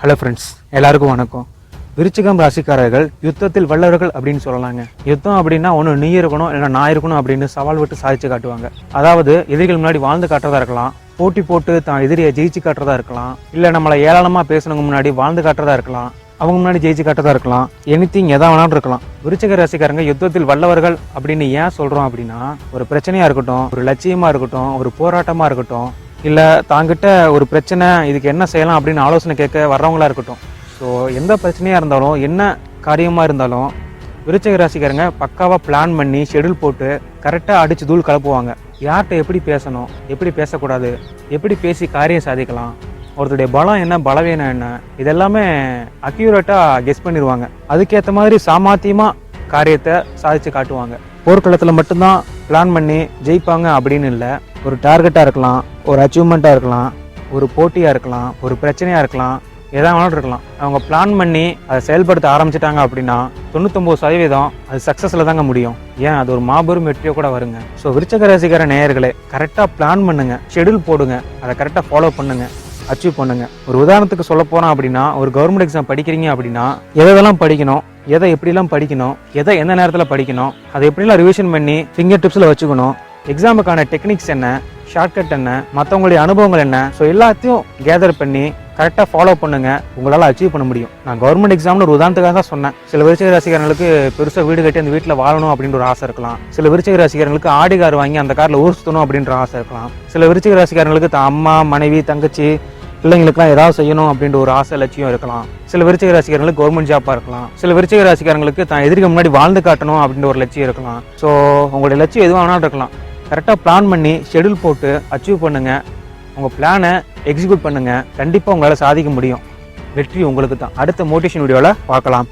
Hello friends எல்லாருக்கும் வணக்கம். விருச்சிகம் ராசிக்காரர்கள் யுத்தத்தில் வல்லவர்கள் அப்படின்னு சொல்லலாங்க. யுத்தம் அப்படின்னா ஒன்று நீ இருக்கணும் இல்லை நான் இருக்கணும் அப்படின்னு சவால் விட்டு சாதிச்சு காட்டுவாங்க. அதாவது எதிரிகள் முன்னாடி வாழ்ந்து காட்டுறதா இருக்கலாம் போட்டி போட்டு தான் எதிரியை ஜெயிச்சு காட்டுறதா இருக்கலாம் இல்லை நம்மளை ஏராளமாக பேசுனவங்க முன்னாடி வாழ்ந்து காட்டுறதா இருக்கலாம் அவங்க முன்னாடி ஜெயிச்சு காட்டுறதா இருக்கலாம் எனித்திங் எதா வேணாலும் இருக்கலாம். விருச்சிக ராசிக்காரங்க யுத்தத்தில் வல்லவர்கள் அப்படின்னு ஏன் சொல்கிறோம் அப்படின்னா ஒரு பிரச்சனையாக இருக்கட்டும் ஒரு லட்சியமாக இருக்கட்டும் ஒரு போராட்டமாக இருக்கட்டும் இல்லை தாங்கிட்ட ஒரு பிரச்சனை இதுக்கு என்ன செய்யலாம் அப்படின்னு ஆலோசனை கேட்க வர்றவங்களா இருக்கட்டும். ஸோ எந்த பிரச்சனையாக இருந்தாலும் என்ன காரியமாக இருந்தாலும் விருச்சக ராசிக்காரங்க பக்காவாக பிளான் பண்ணி ஷெடியூல் போட்டு கரெக்டாக அடித்து தூள் கலப்புவாங்க. யார்கிட்ட எப்படி பேசணும் எப்படி பேசக்கூடாது எப்படி பேசி காரியம் சாதிக்கலாம் ஒருத்தருடைய பலம் என்ன பலவீனம் என்ன இதெல்லாமே அக்யூரேட்டாக கெஸ் பண்ணிடுவாங்க. அதுக்கேற்ற மாதிரி சாமாத்தியமாக காரியத்தை சாதிச்சு காட்டுவாங்க. போர்க்களத்தில் மட்டும்தான் பிளான் பண்ணி ஜெயிப்பாங்க அப்படின்னு இல்லை. ஒரு டார்கெட்டாக இருக்கலாம் ஒரு அச்சீவ்மெண்ட்டாக இருக்கலாம் ஒரு போட்டியாக இருக்கலாம் ஒரு பிரச்சனையாக இருக்கலாம் எதாக வேணாலும் இருக்கலாம். அவங்க பிளான் பண்ணி அதை செயல்படுத்த ஆரம்பிச்சிட்டாங்க அப்படின்னா தொண்ணூத்தொம்பது சதவீதம் அது சக்ஸஸில் தாங்க முடியும். ஏன் அது ஒரு மாபெரும் வெற்றியோ கூட வருங்க. ஸோ விருச்சக ரசிகர நேயர்களே கரெக்டாக பிளான் பண்ணுங்க ஷெடியூல் போடுங்க அதை கரெக்டாக ஃபாலோ பண்ணுங்க அச்சீவ் பண்ணுங்க. ஒரு உதாரணத்துக்கு சொல்ல போகிறோம் அப்படின்னா ஒரு கவர்மெண்ட் எக்ஸாம் படிக்கிறீங்க அப்படின்னா எதெல்லாம் படிக்கணும் எதை எப்படிலாம் படிக்கணும் எதை எந்த நேரத்தில் படிக்கணும் அதை எப்படிலாம் ரிவிஷன் பண்ணி ஃபிங்கர் டிப்ஸில் வச்சுக்கணும் எக்ஸாமுக்கான டெக்னிக்ஸ் என்ன ஷார்ட்கட் என்ன மற்றவங்களுடைய அனுபவங்கள் என்ன? ஸோ எல்லாத்தையும் கேதர் பண்ணி கரெக்டாக ஃபாலோ பண்ணுங்க. உங்களால் அச்சீவ் பண்ண முடியும். நான் கவர்மெண்ட் எக்ஸாம்னு ஒரு உதாரணத்துக்காக தான் சொன்னேன். சில விருச்சிக ராசிக்காரங்களுக்கு பெருசாக வீடு கட்டி அந்த வீட்டில் வாழணும் அப்படின்ற ஒரு ஆசை இருக்கலாம். சில விருச்சிக ராசிக்காரங்களுக்கு ஆடி கார் வாங்கி அந்த காரில் ஊர் சுற்றணும் அப்படின்ற ஆசை இருக்கலாம். சில விருச்சிக ராசிக்காரங்களுக்கு தான் அம்மா மனைவி தங்கச்சி பிள்ளைங்களுக்குலாம் ஏதாவது செய்யணும் அப்படின்ற ஒரு ஆசை லட்சியம் இருக்கலாம். சில விருச்சிக ராசிக்காரங்களுக்கு கவர்மெண்ட் ஜாப்பாக இருக்கலாம். சில விருச்சிக ராசிக்காரங்களுக்கு தான் எதிர்க்க முன்னாடி வாழ்ந்து காட்டணும் அப்படின்ற ஒரு லட்சியம் இருக்கலாம். ஸோ உங்களுடைய லட்சியம் எதுவும் வேணாலும் இருக்கலாம். கரெக்டாக பிளான் பண்ணி ஷெடியூல் போட்டு அச்சீவ் பண்ணுங்கள் உங்கள் பிளானை எக்ஸிக்யூட் பண்ணுங்கள் கண்டிப்பாக உங்களால் சாதிக்க முடியும். வெற்றி உங்களுக்கு தான் அடுத்த மோட்டிவேஷன் வீடியோவில் பார்க்கலாம்.